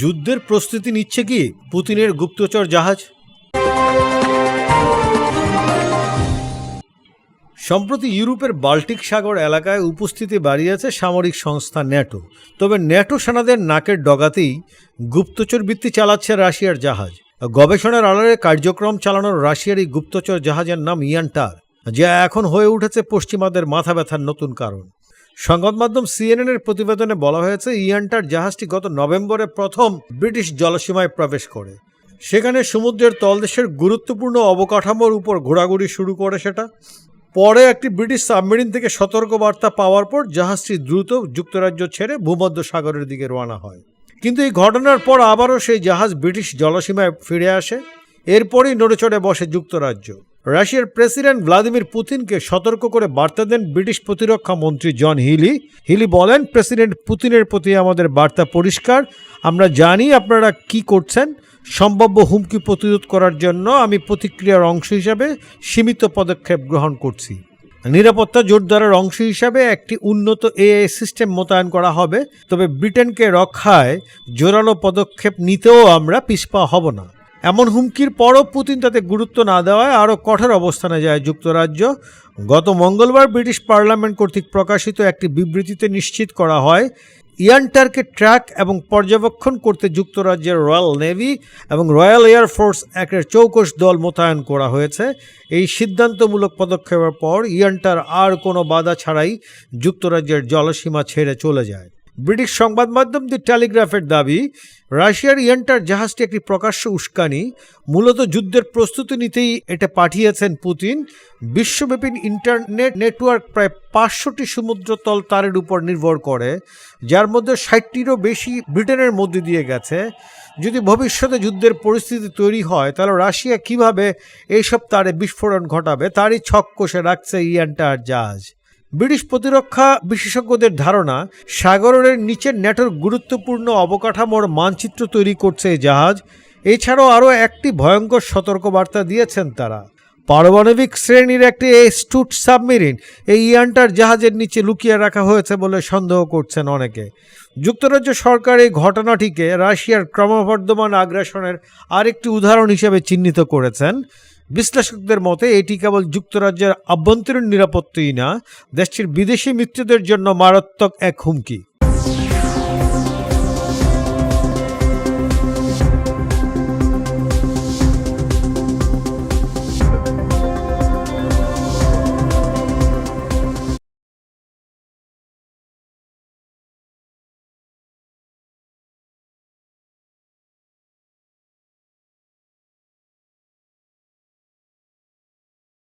যুদ্ধের প্রস্তুতি নিচ্ছে কি পুতিনের গুপ্তচর জাহাজ? সম্প্রতি ইউরোপের বাল্টিক সাগর এলাকায় উপস্থিতি বাড়িয়েছে সামরিক সংস্থা ন্যাটো। তবে ন্যাটো সেনাদের নাকের ডগাতেই গুপ্তচর বৃত্তি চালাচ্ছে রাশিয়ার জাহাজ। গবেষণার আড়ালে কার্যক্রম চালানোর রাশিয়ার এই গুপ্তচর জাহাজের নাম ইয়ান্টার, যা এখন হয়ে উঠেছে পশ্চিমাদের মাথা ব্যথার নতুন কারণ। সংবাদ মাধ্যম সিএনএন এর প্রতিবেদনে বলা হয়েছে, ইয়ান্টার জাহাজটি গত নভেম্বরে প্রথম ব্রিটিশ জলসীমায় প্রবেশ করে। সেখানে সমুদ্রের তলদেশের গুরুত্বপূর্ণ অবকাঠামোর উপর ঘোরাঘুরি শুরু করে সেটা। পরে একটি ব্রিটিশ সাবমেরিন থেকে সতর্কবার্তা পাওয়ার পর জাহাজটি দ্রুত যুক্তরাজ্য ছেড়ে ভূমধ্য সাগরের দিকে রওনা হয়। কিন্তু এই ঘটনার পর আবারও সেই জাহাজ ব্রিটিশ জলসীমায় ফিরে আসে। এরপরই নড়েচড়ে বসে যুক্তরাজ্য। রাশিয়ার প্রেসিডেন্ট ভ্লাদিমির পুতিনকে সতর্ক করে বার্তা দেন ব্রিটিশ প্রতিরক্ষা মন্ত্রী জন হিলি। হিলি বলেন, প্রেসিডেন্ট পুতিনের প্রতি আমাদের বার্তা পরিষ্কার। আমরা জানি আপনারা কি করছেন। সম্ভাব্য হুমকি প্রতিরোধ করার জন্য আমি প্রতিক্রিয়ার অংশ হিসাবে সীমিত পদক্ষেপ গ্রহণ করছি। নিরাপত্তা জোরদারের অংশ হিসাবে একটি উন্নত এআই সিস্টেম মোতায়েন করা হবে। তবে ব্রিটেনকে রক্ষায় জোরালো পদক্ষেপ নিতেও আমরা পিছপা হব না। এমন হুমকির পরও পুতিন তাতে গুরুত্ব না দেওয়ায় আরও কঠোর অবস্থানে যায় যুক্তরাজ্য। গত মঙ্গলবার ব্রিটিশ পার্লামেন্ট কর্তৃক প্রকাশিত একটি বিবৃতিতে নিশ্চিত করা হয় ইয়ান্টারকে ট্র্যাক এবং পর্যবেক্ষণ করতে যুক্তরাজ্যের রয়্যাল নেভি এবং রয়্যাল এয়ার ফোর্স একের চৌকস দল মোতায়েন করা হয়েছে। এই সিদ্ধান্তমূলক পদক্ষেপের পর ইয়ান্টার আর কোনো বাধা ছাড়াই যুক্তরাজ্যের জলসীমা ছেড়ে চলে যায়। ব্রিটিশ সংবাদ মাধ্যম দি টেলিগ্রাফের দাবি, রাশিয়ার ইয়েন্টার জাহাজটি একটি প্রকাশ্য উস্কানি, মূলত যুদ্ধের প্রস্তুতি নিতেই এটা পাঠিয়েছেন পুতিন। বিশ্বব্যাপী ইন্টারনেট নেটওয়ার্ক প্রায় পাঁচশোটি সমুদ্রতল তারের উপর নির্ভর করে, যার মধ্যে ষাটটিরও বেশি ব্রিটেনের মধ্যে দিয়ে গেছে। যদি ভবিষ্যতে যুদ্ধের পরিস্থিতি তৈরি হয়, তাহলে রাশিয়া কীভাবে এইসব তারে বিস্ফোরণ ঘটাবে, তারই ছক কষে রাখছে ইয়েন্টার জাহাজ। ব্রিটিশ প্রতিরক্ষা বিশেষজ্ঞদের ধারণা, সাগরের নিচের ন্যাটোর গুরুত্বপূর্ণ অবকাঠামোর মানচিত্র তৈরি করছে এই জাহাজ। এছাড়াও আরও একটি ভয়ঙ্কর সতর্কবার্তা দিয়েছেন তারা। পারমাণবিক শ্রেণির একটি স্টুট সাবমেরিন। এই ইয়ান্টার জাহাজের নিচে লুকিয়ে রাখা হয়েছে বলে সন্দেহ করছেন অনেকে। যুক্তরাজ্য সরকার এই ঘটনাটিকে রাশিয়ার ক্রমবর্ধমান আগ্রাসনের আরেকটি উদাহরণ হিসেবে চিহ্নিত করেছেন। বিশ্লেষকদের মতে, এটি কেবল যুক্তরাজ্যের আভ্যন্তরীণ নিরাপত্তাই না, দেশটির বিদেশি মিত্রদের জন্য মারাত্মক এক হুমকি।